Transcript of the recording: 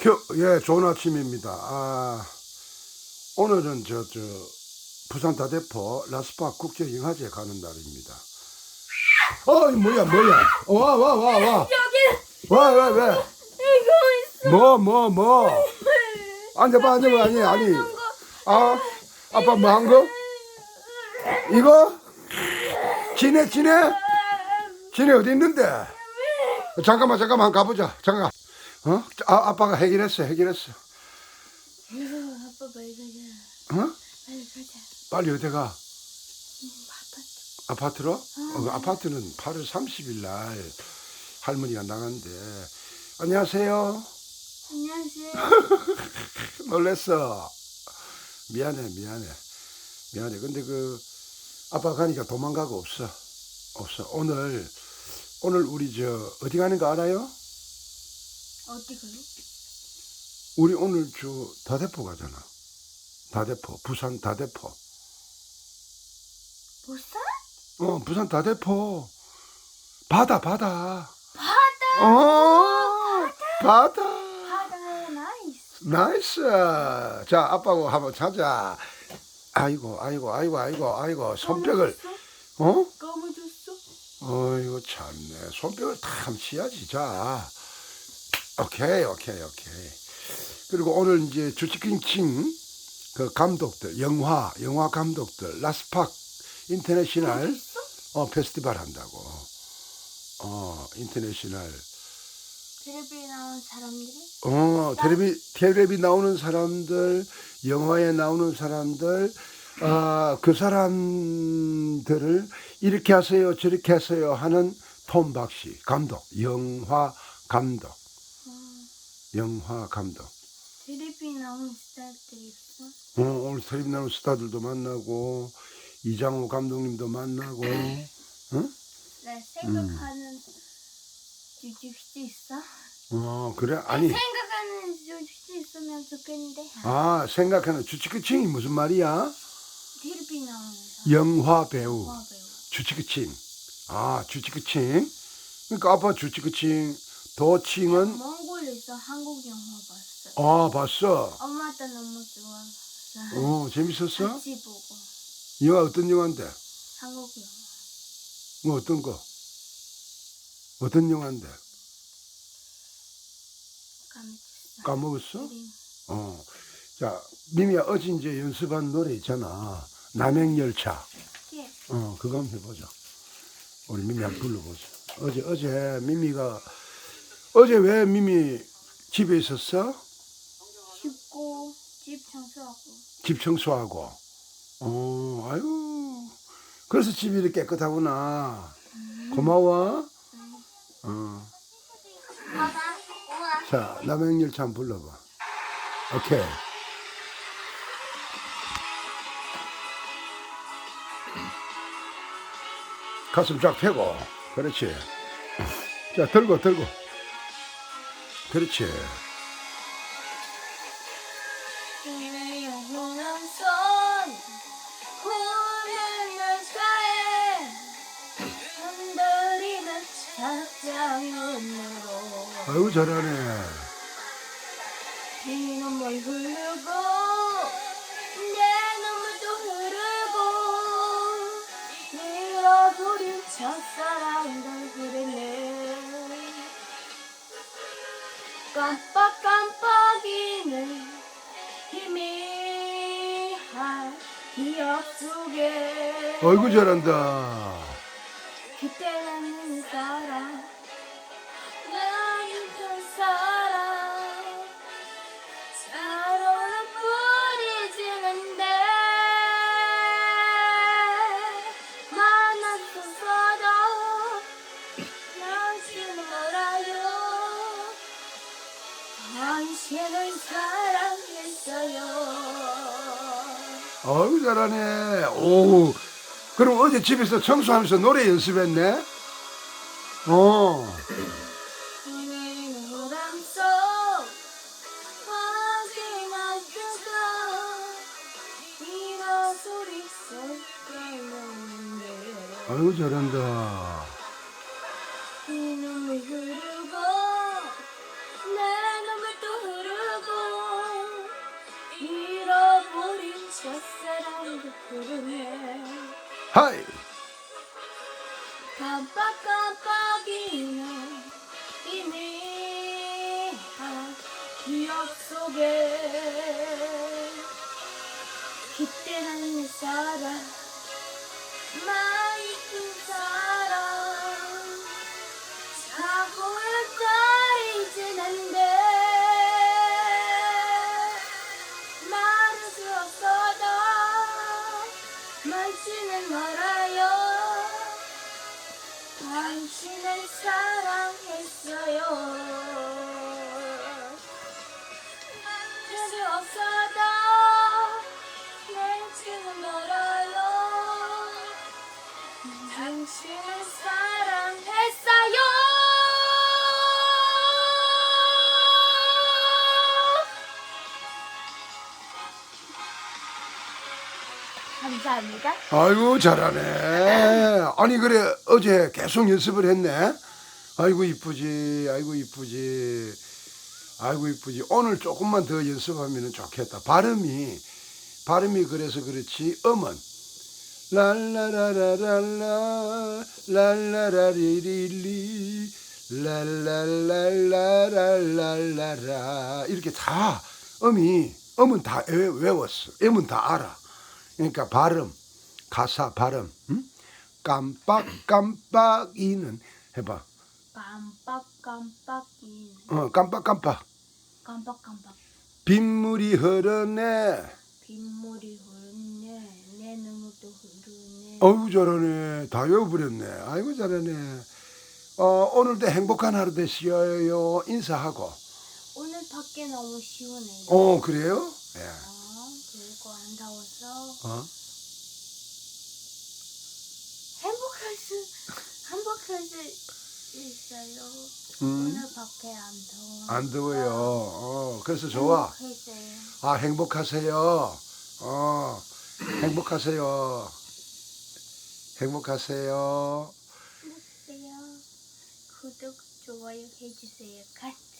겨, 예, 좋은 아침입니다. 아, 오늘은 저, 저, 부산 다대포 라스파 국제영화제 가는 날입니다. 어, 이 뭐야, 뭐야. 와, 와, 와, 와. 여기 와, 왜, 왜. 이거 있어. 뭐, 뭐, 뭐. 앉아봐, 앉아봐, 아니, 아니. 아, 아빠 뭐 한 거? 이거? 지네, 지네? 지네 어디 있는데? 잠깐만, 잠깐만, 가보자. 잠깐. 어? 아, 아빠가 해결했어, 해결했어. 아빠 빨리 가자. 어? 빨리 가자. 빨리 어디 가? 아빠. 아파트로? 어, 그 아파트는 8월 30일 날 할머니가 나간대. 안녕하세요. 안녕하세요. 놀랬어. 미안해, 미안해. 미안해. 근데 그, 아빠 가니까 도망가고 없어. 없어. 오늘, 오늘 우리 저, 어디 가는 거 알아요? 어디 가요? 우리 오늘 저, 다대포 가잖아. 다대포. 부산 다대포. 보쌈? 어, 부산 다대포. 바다, 바다. 바다. 어, 바다. 바다 나이스. 나이스. 자, 아빠하고 한번 찾아. 아이고, 아이고, 아이고, 아이고, 아이고, 손뼉을, 어? 까먹었어? 어이구, 참네. 손뼉을 탐 치야지, 자. 오케이, 오케이, 오케이. 그리고 오늘 이제 주치킨칭 그 감독들, 영화, 영화 감독들, 라스팍 인터내셔널 있어? 어, 페스티벌 한다고. 어, 인터내셔널. 텔레비에 나온 사람들이? 어, 텔레비, 텔레비 나오는 사람들, 영화에 나오는 사람들, 아, 그 사람들을 이렇게 하세요, 저렇게 하세요 하는 톰 박씨, 감독, 영화 감독, 영화 감독. 텔레비에 나온 스타들이 있어? 어, 오늘 텔레비 나오는 스타들도 만나고, 이장호 감독님도 만나고, 응? 나 생각하는 주식수 있어? 어, 그래? 아니, 생각하는 주식수 있으면 좋겠는데. 아, 생각하는 주치크칭이 무슨 말이야? 텔레비 나오는. 영화 배우. 영화 배우. 주치크칭. 아, 주치크칭. 그러니까 아빠 주치크칭, 도칭은 몽골 에서 한국 영화 봤어. 아, 봤어. 엄마도 너무 좋아서 어, 재밌었어? 같이 보고 영화 어떤 영화인데? 한국 영화. 뭐 어떤 거? 어떤 영화인데? 까먹었어. 까먹었어? 그림. 어. 자, 미미야 어제 이제 연습한 노래 있잖아. 남행열차. 예. 어, 그거 한번 해보자. 우리 미미 한번 불러보자. 어제, 어제 미미가, 어제 왜 미미 집에 있었어? 씻고 집 청소하고 집 청소하고. 어, 아유. 그래서 집이 이렇게 깨끗하구나. 고마워. 어. 봐봐 우와 자, 남행열차 한번 불러봐. 오케이. 가슴 쫙 펴고. 그렇지. 자, 들고, 들고. 그렇지. 내 영원한 흔들리는 아유, 잘하네. 피눈물 흐르고 내 눈물도 흐르고 잃어버린 첫사랑들 깜빡깜빡이는 희미한 기억 속에 어이구, 잘한다. 당신을 사랑했어요 어이구, 잘하네. 오. 그럼 어제 집에서 청소하면서 노래 연습했네? 어. 아이고, 잘한다. 깜빡깜빡이는 이미 한 기억 속에 그때는 내 사랑 당신을 사랑했어요. 별수 없어도 내 지는 멀어요. 당신 감사합니다. 아이고 잘하네. 아니 그래 어제 계속 연습을 했네. 아이고 이쁘지. 아이고 이쁘지. 아이고 이쁘지. 오늘 조금만 더 연습하면 좋겠다. 발음이 발음이 그래서 그렇지. 음은 랄라라라랄라 랄라라리릴리 랄랄랄랄랄랄라 이렇게 다 음이 음은 다 외- 외웠어. 음은 다 알아. 그러니까 발음, 가사 발음, 응? 깜빡 깜빡이는 해봐. 깜빡 깜빡이는 어, 깜빡 깜빡. 깜빡 깜빡 빗물이 흐르네. 빗물이 흐르네 내 눈물도 흐르네 어우 잘하네. 다 외워버렸네. 아이고 잘하네. 어, 오늘도 행복한 하루 되시어요. 인사하고. 오늘 밖에 너무 시원해요 어 그래요? 예. 안 더워서 어? 행복할 수 행복할 수 있어요 음. 오늘 밖에 안 더워 안 더워요. 어, 그래서 좋아. 행복했어요 아 행복하세요. 어, 행복하세요. 행복하세요. 행복해요 구독 좋아요 해주세요 같이